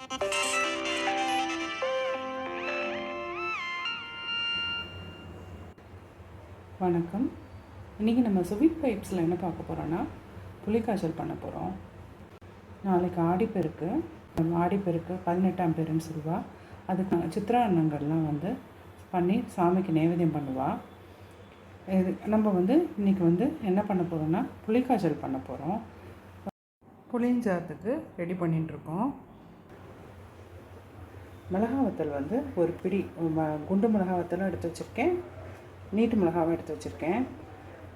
வணக்கம். இன்றைக்கி நம்ம ஸ்வீட் பைப்ஸில் என்ன பார்க்க போகிறோன்னா புளிக்காய்ச்சல் பண்ண போகிறோம் நாளைக்கு ஆடிப்பெருக்கு. ஆடிப்பெருக்கு பதினெட்டாம் பேருன்னு சொல்லுவா. அதுக்கு நாங்கள் சித்திரான்னங்கள்லாம் வந்து பண்ணி சாமிக்கு நைவேத்தியம் பண்ணுவாள் இது நம்ம வந்து இன்றைக்கி வந்து என்ன பண்ண போகிறோன்னா புளிக்காய்ச்சல் பண்ண போகிறோம் புளிஞ்சாத்துக்கு ரெடி பண்ணிட்டுருக்கோம் மிளகா வத்தல் வந்து ஒரு பிடி குண்டு மிளகா வத்தலும் எடுத்து வச்சுருக்கேன். நீட்டு மிளகாவும் எடுத்து வச்சுருக்கேன்.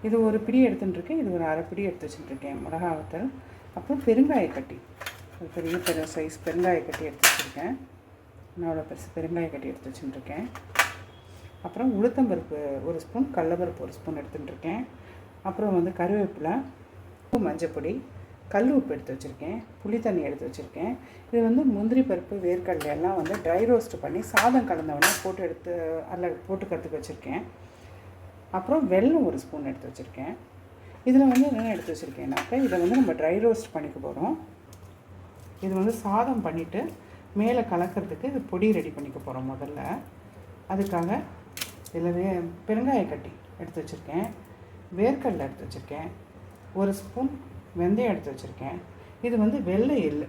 இது ஒரு பிடி எடுத்துட்டுருக்கேன் இது ஒரு அரை பிடி எடுத்து வச்சுட்டுருக்கேன் மிளகா வத்தல் அப்புறம் பெருங்காய கட்டி ஒரு பெரிய பெரிய சைஸ் பெருங்காய கட்டி எடுத்து வச்சுருக்கேன். நான் அவ்வளோ பெருசு பெருங்காய கட்டி எடுத்து வச்சுட்டுருக்கேன் அப்புறம் உளுத்தம்பருப்பு ஒரு ஸ்பூன் கடலப்பருப்பு ஒரு ஸ்பூன் எடுத்துட்டுருக்கேன் அப்புறம் வந்து கருவேப்பிலை உப்பு மஞ்சப்பொடி கல் உப்பு எடுத்து வச்சுருக்கேன் புளி தண்ணி எடுத்து வச்சுருக்கேன். இது வந்து முந்திரி பருப்பு வேர்க்கடலை எல்லாம் வந்து ட்ரை ரோஸ்ட் பண்ணி சாதம் கலந்தவொடனே போட்டு எடுத்து அதில் போட்டுக்கிறதுக்கு வச்சுருக்கேன். அப்புறம் வெல்லம் ஒரு ஸ்பூன் எடுத்து வச்சுருக்கேன். இதில் வந்து என்னென்ன எடுத்து வச்சுருக்கேன்னாக்கா இதை வந்து நம்ம ட்ரை ரோஸ்ட் பண்ணிக்க போகிறோம் இது வந்து சாதம் பண்ணிவிட்டு மேலே கலக்கிறதுக்கு இது பொடி ரெடி பண்ணிக்க போகிறோம் முதல்ல. அதுக்காக இதில் வே பெருங்காய கட்டி எடுத்து வச்சுருக்கேன். வேர்க்கடலை எடுத்து வச்சுருக்கேன். ஒரு ஸ்பூன் வெந்தயம் எடுத்து வச்சுருக்கேன். இது வந்து வெள்ளை எள்ளு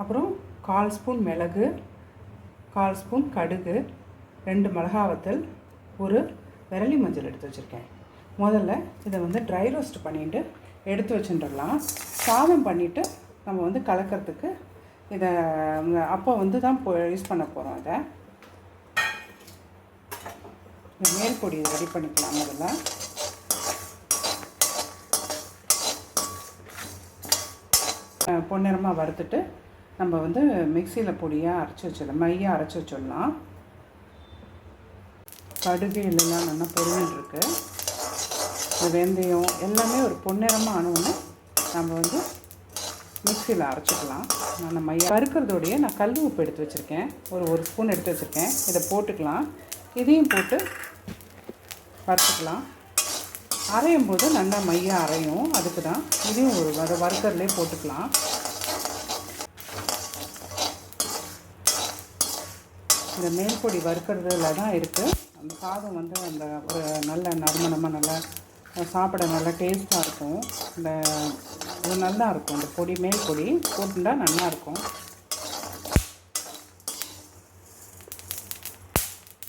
அப்புறம் கால் ஸ்பூன் மிளகு கால் ஸ்பூன் கடுகு ரெண்டு மிளகாவத்தல் ஒரு விரலி மஞ்சள் எடுத்து வச்சுருக்கேன். முதல்ல இதை வந்து ட்ரை ரோஸ்ட் பண்ணிட்டு எடுத்து வச்சுட்டுடலாம் சாதம் பண்ணிவிட்டு நம்ம வந்து கலக்கிறதுக்கு இதை அப்போ வந்து தான் யூஸ் பண்ண போகிறோம் இதை. இந்த மேல் பொடி ரெடி பண்ணிக்கலாம் முதல்ல. பொன்னிறமாக வறுத்துட்டு நம்ம வந்து மிக்சியில் பொடியாக அரைச்சி வச்சிடலாம். மையாக அரைச்சி வச்சிடலாம். கடுகு எல்லாம் நல்லா பொருள்ருக்கு இந்த வெந்தயம் எல்லாமே ஒரு பொன்னிறமாக ஆனவுடனே நம்ம வந்து மிக்சியில் அரைச்சிக்கலாம். நான் மையா வறுக்கிறதோடைய நான் கல் உப்பு எடுத்து வச்சுருக்கேன். ஒரு ஒரு ஸ்பூன் எடுத்து வச்சுருக்கேன். இதை போட்டுக்கலாம். இதையும் போட்டு வறுத்துக்கலாம். அரையும் போது நல்லா மையாக அரையும். அதுக்கு தான் இதையும் ஒரு வறு வறுக்கறதுலே போட்டுக்கலாம். இந்த மேல் பொடி வறுக்கிறதுல தான் இருக்குது அந்த சாதம் வந்து அந்த ஒரு நல்ல நறுமணமாக நல்லா சாப்பிட நல்லா டேஸ்ட்டாக இருக்கும். இந்த இது நல்லா இருக்கும். இந்த பொடி மேல் பொடி போட்டுட்டா நல்லாயிருக்கும்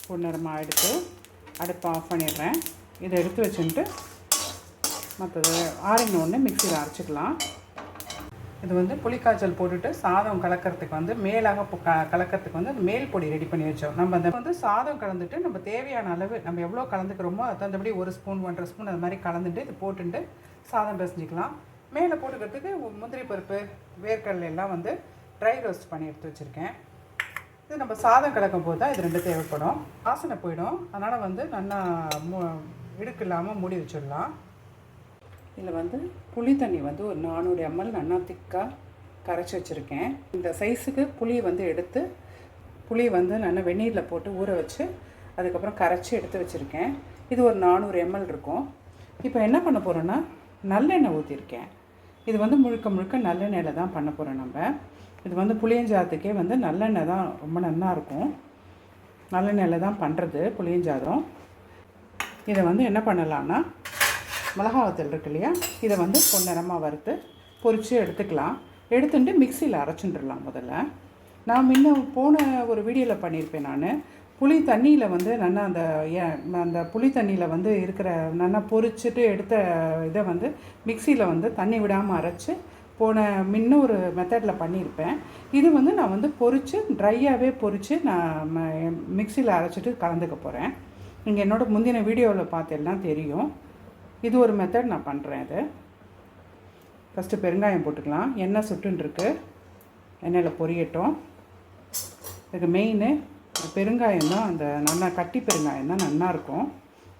பொன்னரமாக எடுத்து அடுப்பை ஆஃப் பண்ணிடுறேன். இதை எடுத்து வச்சுட்டு மற்றது ஆறின ஒன்று மிக்சியில் அரைச்சிக்கலாம். இது வந்து புளிக்காய்ச்சல் போட்டுட்டு சாதம் கலக்கிறதுக்கு வந்து மேலாக க கலக்கிறதுக்கு வந்து மேல் பொடி ரெடி பண்ணி வச்சோம். நம்ம அந்த வந்து சாதம் கலந்துட்டு நம்ம தேவையான அளவு நம்ம எவ்வளோ கலந்துக்கிறோமோ அது தகுந்தபடி ஒரு ஸ்பூன் ஒன்றரை ஸ்பூன் அது மாதிரி கலந்துட்டு இது போட்டுட்டு சாதம் பிசைஞ்சிக்கலாம். மேலே போட்டுக்கிறதுக்கு முந்திரி பருப்பு வேர்க்கடலை எல்லாம் வந்து ட்ரை ரோஸ்ட் பண்ணி எடுத்து வச்சுருக்கேன். இது நம்ம சாதம் கலக்கும் போது தான் இது ரெண்டு தேவைப்படும். வாசனை போயிடும். அதனால் வந்து நல்லா மு இடுக்கு இல்லாமல் மூடி வச்சிடலாம். இதில் வந்து புளி தண்ணி வந்து ஒரு நானூறு எம்எல் நல்லா திக்காக கரைச்சி வச்சுருக்கேன். இந்த சைஸுக்கு புளி வந்து எடுத்து புளி வந்து நல்லா வெந்நீரில் போட்டு ஊற வச்சு அதுக்கப்புறம் கரைச்சி எடுத்து வச்சுருக்கேன். இது ஒரு நானூறு எம்எல் இருக்கும். இப்போ என்ன பண்ண போகிறோன்னா நல்லெண்ணெய் ஊற்றிருக்கேன் இது வந்து முழுக்க முழுக்க நல்லெண்ணெயில் தான் பண்ண போகிறோம் நம்ம. இது வந்து புளியஞ்சாதத்துக்கே வந்து நல்லெண்ணெய் தான் ரொம்ப நல்லா இருக்கும். நல்லெண்ணெயில் தான் பண்ணுறது புளியஞ்சாதம். இதை வந்து என்ன பண்ணலான்னா மிளகா வத்தல் இருக்கு இல்லையா? இதை வந்து பொன்னிறமாக வறுத்து பொறிச்சு எடுத்துக்கலாம். எடுத்துட்டு மிக்சியில் அரைச்சுட்டுடலாம் முதல்ல. நான் முன்ன போன ஒரு வீடியோவில் பண்ணியிருப்பேன் நான். புளி தண்ணியில் வந்து நல்லா அந்த ஏ- அந்த புளி தண்ணியில் வந்து இருக்கிற நல்லா பொறிச்சிட்டு எடுத்த இதை வந்து மிக்சியில் வந்து தண்ணி விடாமல் அரைச்சி போன முன்ன ஒரு மெத்தடில் பண்ணியிருப்பேன். இது வந்து நான் வந்து பொறிச்சு ட்ரையாகவே பொறிச்சு நான் மிக்சியில் அரைச்சிட்டு கலந்துக்க போகிறேன் நீங்கள் என்னோட முந்தின வீடியோவில் பார்த்தெல்லாம் தெரியும். இது ஒரு மெத்தட் நான் பண்ணுறேன் இது. ஃபஸ்ட்டு பெருங்காயம் போட்டுக்கலாம். எண்ணெய் சுட்டுன்ருக்கு எண்ணெயில் பொரியட்டும். இதுக்கு மெயின் பெருங்காயம் தான் அந்த நல்லா கட்டி பெருங்காயம் தான் நல்லாயிருக்கும்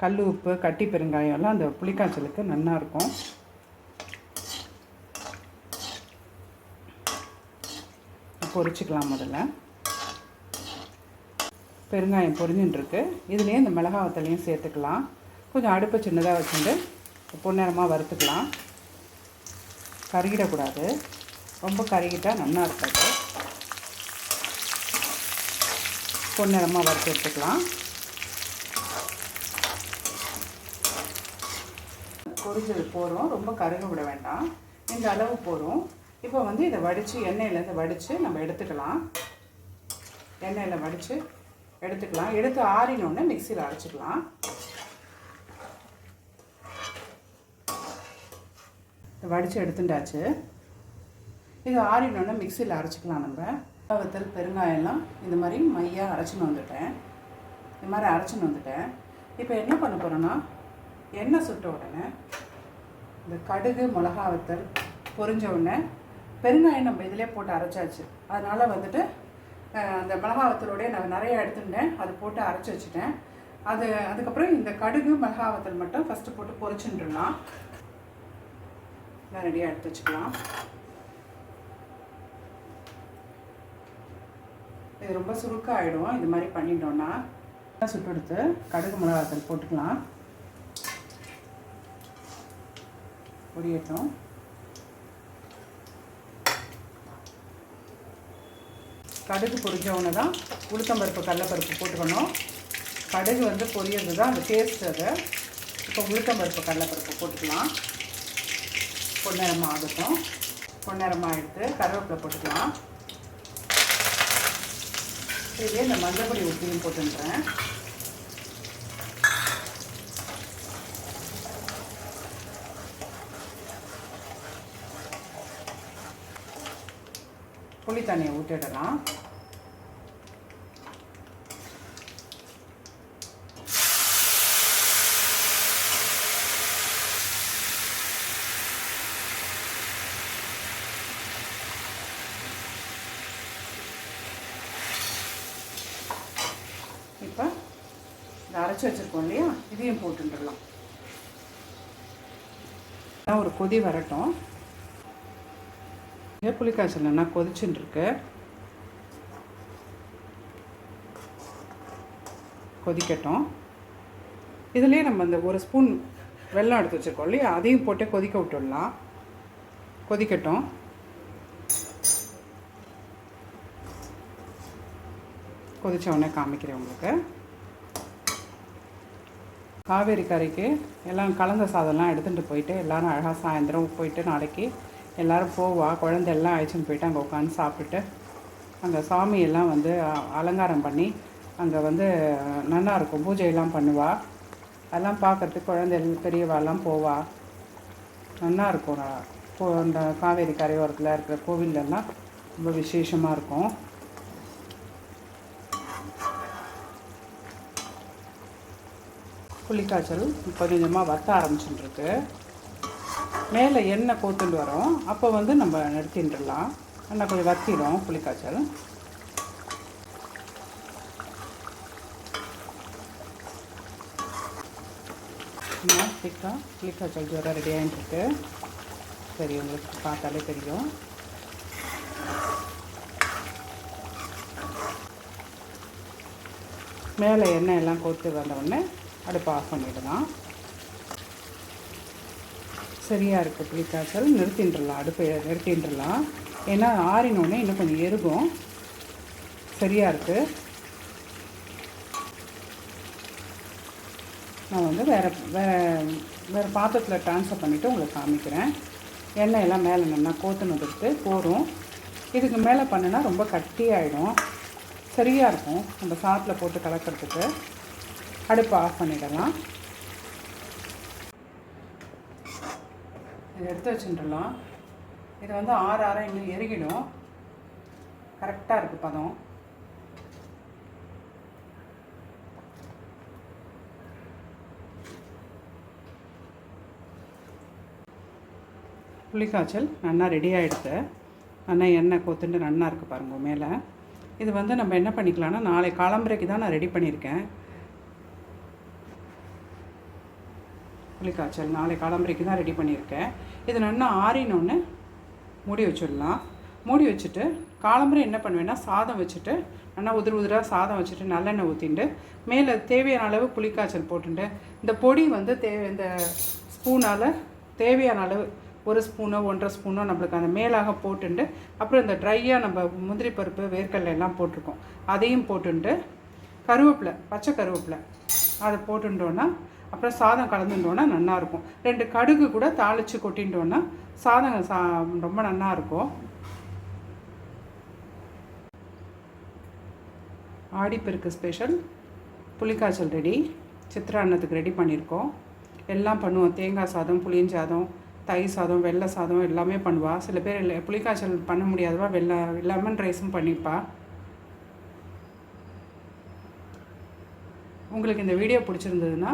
கல் உப்பு கட்டி பெருங்காயம் எல்லாம் அந்த புளிக்காய்ச்சலுக்கு நல்லாயிருக்கும் பொரிச்சிக்கலாம் முதல்ல. பெருங்காயம் பொரிஞ்சுன்னு இருக்கு. இதுலேயே இந்த மிளகா வத்தலையும் சேர்த்துக்கலாம். கொஞ்சம் அடுப்பை சின்னதாக வச்சுட்டு பொன்னிறமாக வறுத்துக்கலாம். கருகிடக்கூடாது. ரொம்ப கருகிட்டால் நல்லா இருக்காது. பொன்னிறமாக வறுத்து எடுத்துக்கலாம். பொரிஞ்சது போகிறோம் ரொம்ப கருக விட வேண்டாம். இந்த அளவு போகிறோம் இப்போ வந்து இதை வடித்து எண்ணெயிலேருந்து வடித்து நம்ம எடுத்துக்கலாம். எண்ணெயில் வடித்து எடுத்துக்கலாம். எடுத்து ஆறினோடனே மிக்சியில் அரைச்சிக்கலாம். வடித்து எடுத்துட்டாச்சு. இது ஆறினோடனே மிக்சியில் அரைச்சிக்கலாம் நம்ம. வத்தல் பெருங்காயம்லாம் இந்த மாதிரி மையாக அரைச்சின்னு வந்துட்டேன். இந்த மாதிரி அரைச்சின்னு வந்துட்டேன். இப்போ என்ன பண்ண போகிறோன்னா எண்ணெய் சுட்ட உடனே இந்த கடுகு மிளகா வத்தல் பொரிஞ்ச உடனே பெருங்காயம் நம்ம இதிலே போட்டு அரைச்சாச்சு. அதனால் வந்துட்டு அந்த மிளகா வத்தலோடய நான் நிறைய எடுத்துட்டேன். அது போட்டு அரைச்சி வச்சுட்டேன். அது அதுக்கப்புறம் இந்த கடுகு மிளகா வத்தல் மட்டும் ஃபஸ்ட்டு போட்டு பொரிச்சுட்டுலாம் எல்லாம் ரெடியாக எடுத்து வச்சுக்கலாம். இது ரொம்ப சுருக்காக ஆகிடும் இது மாதிரி பண்ணிட்டோன்னா சுட்டு எடுத்து கடுகு மிளகாத்தல் போட்டுக்கலாம். பொடியட்டும் கடுகு பொரிஞ்சவொன்னே தான் உளுத்தம்பருப்பு கடலப்பருப்பு போட்டுக்கணும். கடுகு வந்து பொரியறது தான் அந்த டேஸ்ட் அது. இப்போ உளுத்தம்பருப்பு கடலப்பருப்பு போட்டுக்கலாம். பொன்னிறமாக ஆகட்டும் பொன்னிறமாக எடுத்து கருவேப்பிலை போட்டுக்கலாம். இதுலேயே இந்த மஞ்சப்பொடி உப்பியும் போட்டுன்றேன் புளி தண்ணியை ஊற்றிடலாம். இப்போ இதை அரைச்சி வச்சுருக்கோம் இல்லையா? இதையும் போட்டுடலாம் ஒரு கொதி வரட்டும். இதே புளிக்காய்ச்சல் கொதிக்கட்டும். இதுலேயே நம்ம இந்த ஒரு ஸ்பூன் வெள்ளம் எடுத்து வச்சுருக்கோம் இல்லையா? அதையும் போட்டு கொதிக்க விட்டுடலாம். கொதிக்கட்டும். கொதித்த உடனே காமிக்கிறேன் உங்களுக்கு. காவேரி கரைக்கு எல்லாம் கலந்த சாதம்லாம் எடுத்துகிட்டு போயிட்டு எல்லாரும் அழகாக சாயந்தரம் போயிட்டு நாளைக்கு எல்லோரும் போவா குழந்தை எல்லாம் அழைச்சின்னு போயிட்டு அங்கே உட்காந்து சாப்பிட்டுட்டு அங்கே சாமியெல்லாம் வந்து அலங்காரம் பண்ணி அங்கே வந்து நல்லாயிருக்கும் பூஜையெல்லாம் பண்ணுவா. அதெல்லாம் பார்க்கறதுக்கு குழந்தை பெரியவாலாம் போவா. நல்லாயிருக்கும் அந்த காவேரி கரையோரத்தில் இருக்கிற கோவில்லெல்லாம் ரொம்ப விசேஷமாக இருக்கும். புளிக்காய்ச்சல் கொஞ்சம் கொஞ்சமாக வத்த ஆரம்பிச்சுட்டுருக்கு. மேலே எண்ணெய் கோத்துட்டு வரும். அப்போ வந்து நம்ம நிறுத்திட்டுலாம் எண்ணெய் கொஞ்சம் வத்திடும் புளிக்காய்ச்சல். திக்காக புளிக்காய்ச்சல் ஜுரம் ரெடி ஆகிட்டுருக்கு சரி உங்களுக்கு பார்த்தாலே தெரியும். மேலே எண்ணெய் எல்லாம் கோத்து வந்த உடனே அடுப்பை ஆஃப் பண்ணிடலாம். சரியாக இருக்குது புளிக்காய்ச்சல் நிறுத்தின்றலாம் அடுப்பை நிறுத்தின்றலாம். ஏன்னா ஆறினோடனே இன்னும் கொஞ்சம் எருகும். சரியாக இருக்குது நான் வந்து வேறு வேறு வேறு பாத்திரத்தில் ட்ரான்ஸ்ஃபர் பண்ணிவிட்டு உங்களுக்கு காமிக்கிறேன். எண்ணெய் எல்லாம் மேலே நல்லா கோத்துனதுக்கு போகிறோம் இதுக்கு மேலே பண்ணுனா ரொம்ப கட்டியாயிடும். சரியாக இருக்கும். நம்ம சாப்பில் போட்டு கலக்கிறதுக்கு. அடுப்பை ஆஃப் பண்ணிடலாம். இதை எடுத்து வச்சுட்டுலாம். இது வந்து ஆறு ஆறாக இன்னும் எருகிடும். கரெக்டாக இருக்குது பதம். புளிக்காய்ச்சல் நல்லா ரெடி ஆகிடுது நல்லா எண்ணெய் கொத்துண்டு நல்லா இருக்குது பாருங்க மேலே. இது வந்து நம்ம என்ன பண்ணிக்கலாம்னா நாளை காலம்பரைக்கு தான் நான் ரெடி பண்ணியிருக்கேன். புளிக்காய்ச்சல் நாளை காலம்பரைக்கு தான் ரெடி பண்ணியிருக்கேன். இது நல்லா ஆறினோன்னு மூடி வச்சிடலாம். மூடி வச்சுட்டு காலம்பரை என்ன பண்ணுவேன்னா சாதம் வச்சுட்டு நல்லா உதிர் உதிராக சாதம் வச்சுட்டு நல்லெண்ணெய் ஊற்றிட்டு மேலே தேவையான அளவு புளிக்காய்ச்சல் போட்டுட்டு இந்த பொடி வந்து தே இந்த ஸ்பூனால் தேவையான அளவு ஒரு ஸ்பூனோ ஒன்றரை ஸ்பூனோ நம்மளுக்கு அந்த மேலாக போட்டுண்டு அப்புறம் இந்த ட்ரையாக நம்ம முந்திரி பருப்பு வேர்க்கடலை எல்லாம் போட்டிருக்கோம். அதையும் போட்டுண்டு கருவேப்பிலை பச்சை கருவேப்பிலை அதை போட்டுட்டோன்னா அப்புறம் சாதம் கலந்துட்டோன்னா நல்லாயிருக்கும் ரெண்டு கடுகு கூட தாளித்து கொட்டிட்டோன்னா சாதம் சா ரொம்ப நல்லாயிருக்கும் ஆடிப்பெருக்கு ஸ்பெஷல். புளிக்காய்ச்சல் ரெடி. சித்திரான்னத்துக்கு ரெடி பண்ணியிருக்கோம் எல்லாம் பண்ணுவோம். தேங்காய் சாதம் புளியஞ்சாதம் தயிர் சாதம் வெள்ளை சாதம் எல்லாமே பண்ணுவா. சில பேர் இல்லை புளிக்காய்ச்சல் பண்ண முடியாதவா வெள்ளை லெமன் ரைஸும் பண்ணிப்பா. உங்களுக்கு இந்த வீடியோ பிடிச்சிருந்ததுன்னா